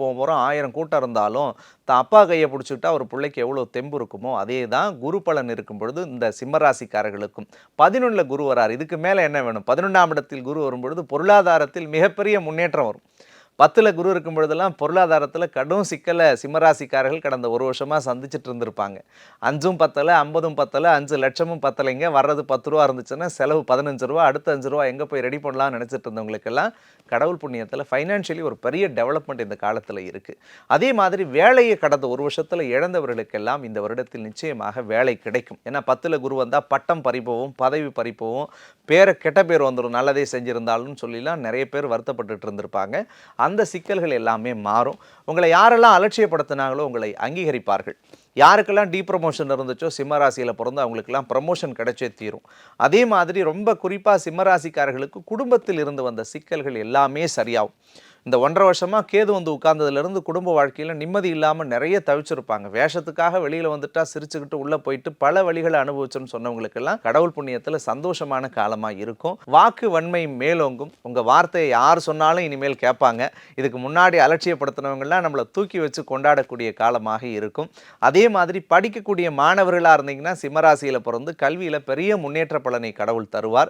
போக போகிறோம் ஆயிரம் கூட்டம் இருந்தாலும் தான் அப்பா கையை பிடிச்சிக்கிட்டா ஒரு பிள்ளைக்கு எவ்வளோ தெம்பு இருக்குமோ அதே தான் குரு பலன் இருக்கும் பொழுது இந்த சிம்மராசிக்காரர்களுக்கும். பதினொன்றில் குரு வரார். இதுக்கு மேலே என்ன வேணும்? பதினொன்றாம் இடத்தில் குரு வரும்பொழுது பொருளாதாரத்தில் மிகப்பெரிய முன்னேற்றம் வரும். பத்தில் குரு இருக்கும் பொழுதெல்லாம் பொருளாதாரத்தில் கடும் சிக்கலை சிம்மராசிக்காரர்கள் கடந்த ஒரு வருஷமாக சந்திச்சுட்டு இருந்திருப்பாங்க. அஞ்சும் பத்தலை ஐம்பதும் பத்தலை அஞ்சு லட்சமும் பத்தலைங்க வர்றது பத்து ரூபா இருந்துச்சுன்னா செலவு பதினஞ்சு ரூபா அடுத்த அஞ்சு ரூபா எங்கே போய் ரெடி பண்ணலாம்னு நினச்சிட்டு இருந்தவங்களுக்கெல்லாம் கடவுள் புண்ணியத்தில் ஃபைனான்ஷியலி ஒரு பெரிய டெவலப்மெண்ட் இந்த காலத்தில் இருக்குது அதே மாதிரி வேலையை கடந்த ஒரு வருஷத்தில் இழந்தவர்களுக்கெல்லாம் இந்த வருடத்தில் நிச்சயமாக வேலை கிடைக்கும். ஏன்னா பத்தில் குரு வந்தால் பட்டம் பறிப்போவும் பதவி பறிப்போவும் பேரை கெட்ட பேர் வந்துடும் நல்லதே செஞ்சிருந்தாலும் சொல்லிலாம் நிறைய பேர் வருத்தப்பட்டுட்டு இருந்திருப்பாங்க. அந்த சிக்கல்கள் எல்லாமே மாறும். உங்களை யாரெல்லாம் அலட்சியப்படுத்தினாங்களோ உங்களை அங்கீகரிப்பார்கள். யாருக்கெல்லாம் டீ ப்ரமோஷன் இருந்துச்சோ சிம்மராசியில் பிறந்து அவங்களுக்கெல்லாம் ப்ரமோஷன் கிடைச்சே தீரும். அதே மாதிரி ரொம்ப குறிப்பாக சிம்மராசிக்காரர்களுக்கு குடும்பத்தில் இருந்து வந்த சிக்கல்கள் எல்லாமே சரியாகும். இந்த ஒன்றரை வருஷமாக கேது வந்து உட்கார்ந்ததுலேருந்து குடும்ப வாழ்க்கையில் நிம்மதி இல்லாமல் நிறைய தவிச்சிருப்பாங்க. வேஷத்துக்காக வெளியில் வந்துட்டா சிரிச்சுக்கிட்டு உள்ளே போயிட்டு பல வழிகளை அனுபவிச்சோன்னு சொன்னவங்களுக்கெல்லாம் கடவுள் புண்ணியத்தில் சந்தோஷமான காலமாக இருக்கும். வாக்கு வன்மை மேலோங்கும். உங்கள் வார்த்தையை யார் சொன்னாலும் இனிமேல் கேட்பாங்க. இதுக்கு முன்னாடி அலட்சியப்படுத்தினவங்களாம் நம்மளை தூக்கி வச்சு கொண்டாடக்கூடிய காலமாக இருக்கும். அதே மாதிரி படிக்கக்கூடிய மாணவர்களாக இருந்தீங்கன்னா சிம்மராசியில் பிறந்து கல்வியில் பெரிய முன்னேற்ற பலனை கடவுள் தருவார்.